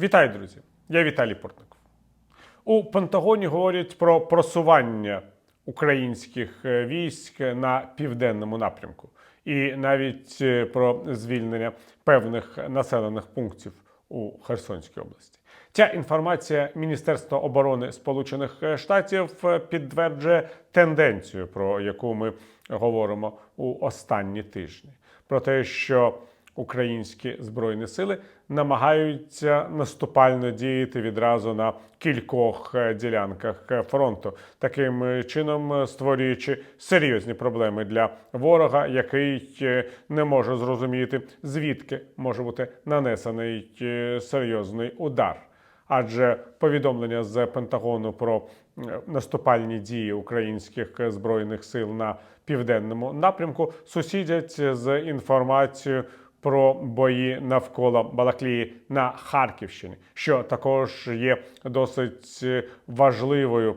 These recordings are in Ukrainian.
Вітаю, друзі! Я Віталій Портников. У Пентагоні говорять про просування українських е, військ на південному напрямку, і навіть е, про звільнення певних населених пунктів у Херсонській області. Ця інформація Міністерства оборони Сполучених Штатів е, підтверджує тенденцію, про яку ми говоримо у останні тижні, про те, що українські збройні сили намагаються наступально діяти відразу на кількох е, ділянках е, фронту, таким е, чином створюючи серйозні проблеми для ворога, який не може зрозуміти, звідки може бути нанесений серйозний удар. Адже повідомлення з Пентагону про наступальні дії українських збройних сил на південному напрямку сусідять з інформацією про бої навколо Балаклії на Харківщині, що також є досить е, важливою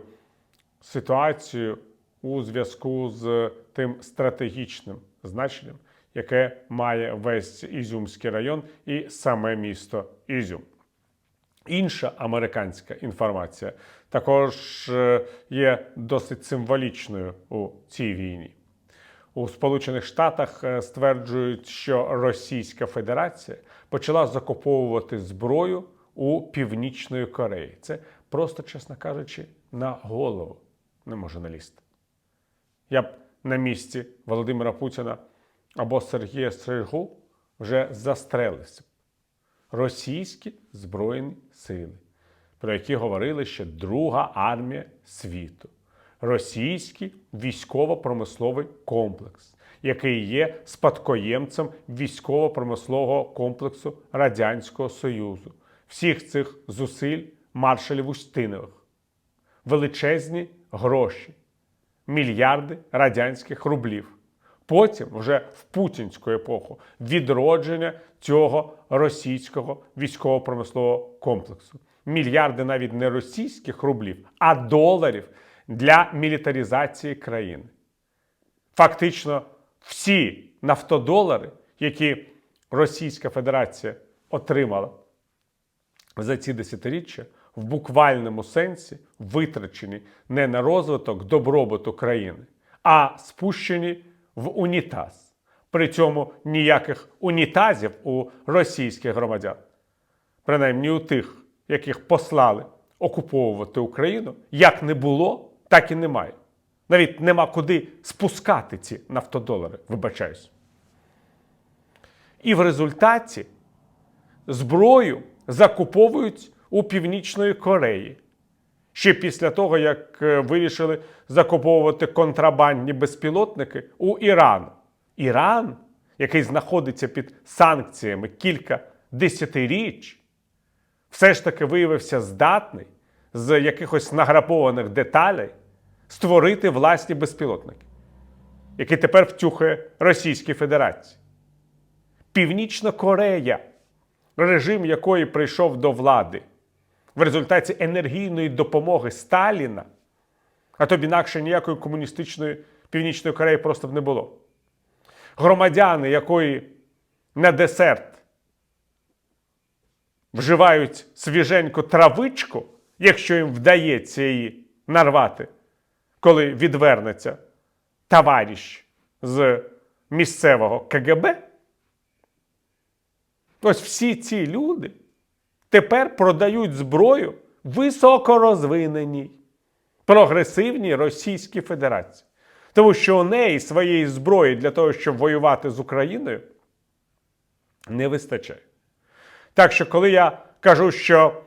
ситуацією у зв'язку з тим стратегічним значенням, яке має весь Ізюмський район і саме місто Ізюм. Інша американська інформація також е, є досить символічною у цій війні. У Сполучених Штатах е, стверджують, що Російська Федерація почала закуповувати зброю у Північної Кореї. Це просто, чесно кажучи, на голову не може налізти. Я б на місці Володимира Путіна або Сергія Стригу вже застрелився російські збройні сили, про які говорили ще Друга армія світу, російський військово-промисловий комплекс, який є спадкоємцем військово-промислового комплексу Радянського Союзу, всіх цих зусиль маршалів Устинових, величезні гроші, мільярди радянських рублів. Потім, вже в путінську епоху, відродження цього російського військово-промислового комплексу. Мільярди навіть не російських рублів, а доларів для мілітаризації країни. Фактично, всі нафтодолари, які Російська Федерація отримала за ці десятиріччя, в буквальному сенсі витрачені не на розвиток добробуту країни, а спущені в унітаз. При цьому ніяких унітазів у російських громадян, принаймні у тих, яких послали окуповувати Україну, як не було, так і немає. Навіть нема куди спускати ці нафтодолари, вибачаюсь. І в результаті зброю закуповують у Північної Кореї. Ще після того, як е, вирішили закуповувати контрабандні безпілотники у Ірану. Іран, який знаходиться під санкціями кілька десятиріч, все ж таки виявився здатний з якихось награпованих деталей створити власні безпілотники, які тепер втюхає Російській Федерації. Північна Корея, режим якої прийшов до влади в результаті енергійної допомоги Сталіна, а то б інакше ніякої комуністичної Північної Кореї просто б не було. Громадяни, якої на десерт вживають свіженьку травичку, якщо їм вдається її нарвати, коли відвернеться товариш з місцевого КГБ. Ось всі ці люди тепер продають зброю високорозвиненій, прогресивній Російській Федерації. Тому що у неї своєї зброї для того, щоб воювати з Україною, не вистачає. Так що, коли я кажу, що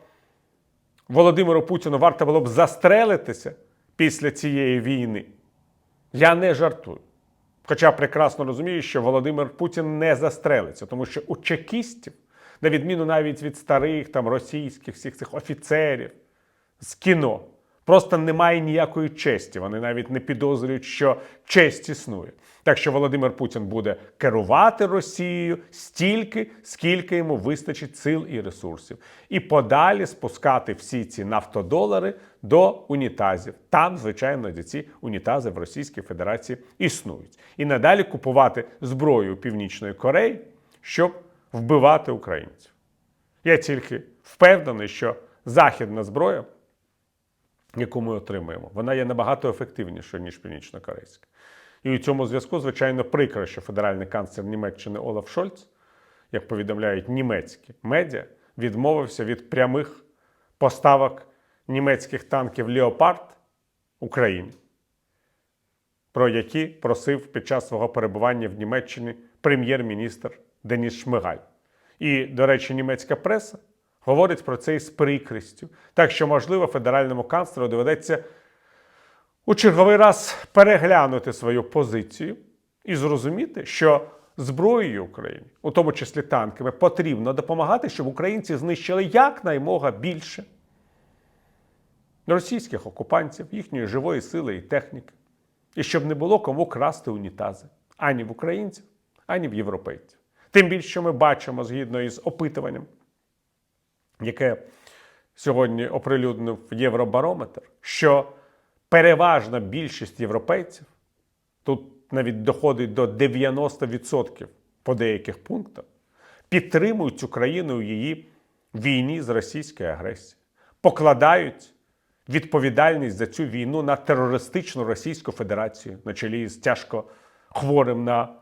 Володимиру Путіну варто було б застрелитися після цієї війни, я не жартую. Хоча прекрасно розумію, що Володимир Путін не застрелиться, тому що у чекістів, на відміну навіть від старих там російських всіх цих офіцерів з кіно, просто немає ніякої честі. Вони навіть не підозрюють, що честь існує. Так що Володимир Путін буде керувати Росією стільки, скільки йому вистачить сил і ресурсів, і подалі спускати всі ці нафтодолари до унітазів. Там, звичайно, ці унітази в Російській Федерації існують. І надалі купувати зброю Північної Кореї, щоб вбивати українців. Я тільки впевнений, що західна зброя, яку ми отримуємо, вона є набагато ефективнішою, ніж північно-корейська. І у цьому зв'язку, звичайно, прикро, що федеральний канцлер Німеччини Олаф Шольц, як повідомляють німецькі медіа, відмовився від прямих поставок німецьких танків Леопард Україні, про які просив під час свого перебування в Німеччині прем'єр-міністр Деніс Шмигаль. І, до речі, німецька преса говорить про це із прикрістю. Так що, можливо, федеральному канцлеру доведеться у черговий раз переглянути свою позицію і зрозуміти, що зброєю України, у тому числі танками, потрібно допомагати, щоб українці знищили якнаймога більше російських окупантів, їхньої живої сили і техніки, і щоб не було кому красти унітази ані в українців, ані в європейців. Тим більше що ми бачимо згідно із опитуванням, яке сьогодні оприлюднив Євробарометр, що переважна більшість європейців, тут навіть доходить до 90% по деяких пунктах, підтримують Україну у її війні з російською агресією, покладають відповідальність за цю війну на терористичну Російську Федерацію на чолі з тяжко хворим на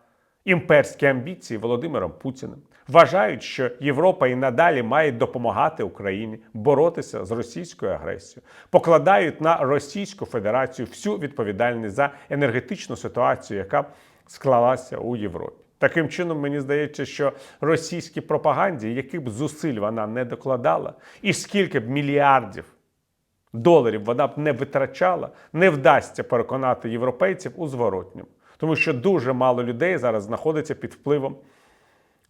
імперські амбіції Володимиром Путіним. Вважають, що Європа і надалі має допомагати Україні боротися з російською агресією, покладають на Російську Федерацію всю відповідальність за енергетичну ситуацію, яка склалася у Європі. Таким чином, мені здається, що російській пропаганді, які б зусиль вона не докладала, і скільки б мільярдів доларів вона б не витрачала, не вдасться переконати європейців у зворотньому. Тому що дуже мало людей зараз знаходиться під впливом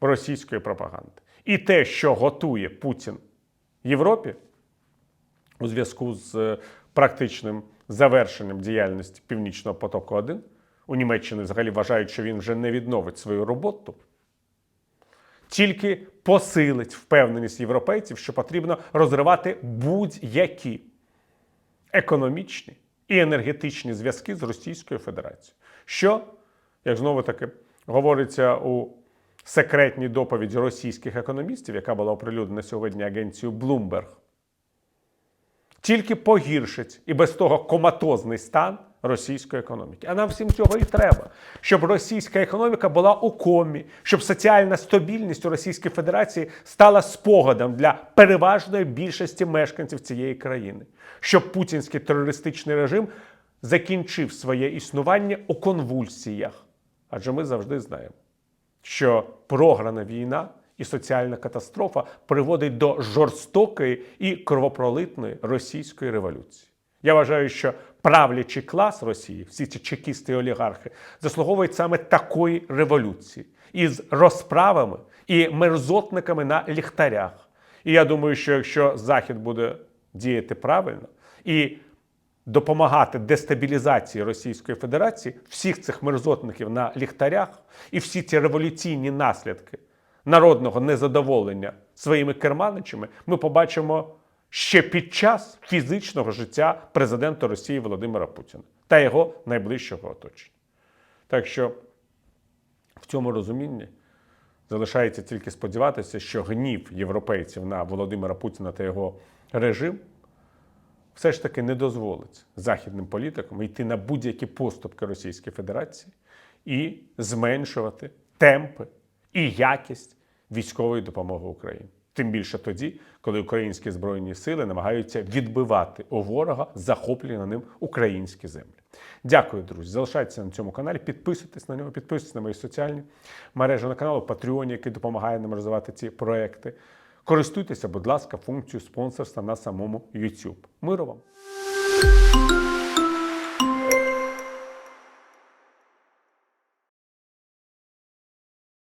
російської пропаганди. І те, що готує Путін Європі у зв'язку з е, практичним завершенням діяльності Північного потоку 1 у Німеччині взагалі вважають, що він вже не відновить свою роботу. Тільки посилить впевненість європейців, що потрібно розривати будь-які економічні і енергетичні зв'язки з Російською Федерацією. Що, як знову таки говориться у секретній доповіді російських економістів, яка була оприлюднена сьогодні агенцією Bloomberg, тільки погіршить і без того коматозний стан російської економіки. А нам всім цього і треба, щоб російська економіка була у комі, щоб соціальна стабільність у Російській Федерації стала спогадом для переважної більшості мешканців цієї країни, щоб путінський терористичний режим закінчив своє існування у конвульсіях. Адже ми завжди знаємо, що програна війна і соціальна катастрофа приводить до жорстокої і кровопролитної російської революції. Я вважаю, що правлячий клас Росії, всі ці чекісти і олігархи, заслуговують саме такої революції із розправами і мерзотниками на ліхтарях. І я думаю, що якщо Захід буде діяти правильно і допомагати дестабілізації Російської Федерації, всіх цих мерзотників на ліхтарях і всі ці революційні наслідки народного незадоволення своїми керманичами, ми побачимо ще під час фізичного життя президента Росії Володимира Путіна та його найближчого оточення. Так що в цьому розумінні залишається тільки сподіватися, що гнів європейців на Володимира Путіна та його режим все ж таки не дозволить західним політикам йти на будь-які поступки Російської Федерації і зменшувати темпи і якість військової допомоги Україні. Тим більше тоді, коли українські збройні сили намагаються відбивати у ворога захоплені ним українські землі. Дякую, друзі. Залишайтеся на цьому каналі, підписуйтесь на нього, підписуйтесь на мої соціальні мережі на канал Patreon, який допомагає нам розвивати ці проекти. Користуйтеся, будь ласка, функцією спонсорства на самому YouTube. Миру вам!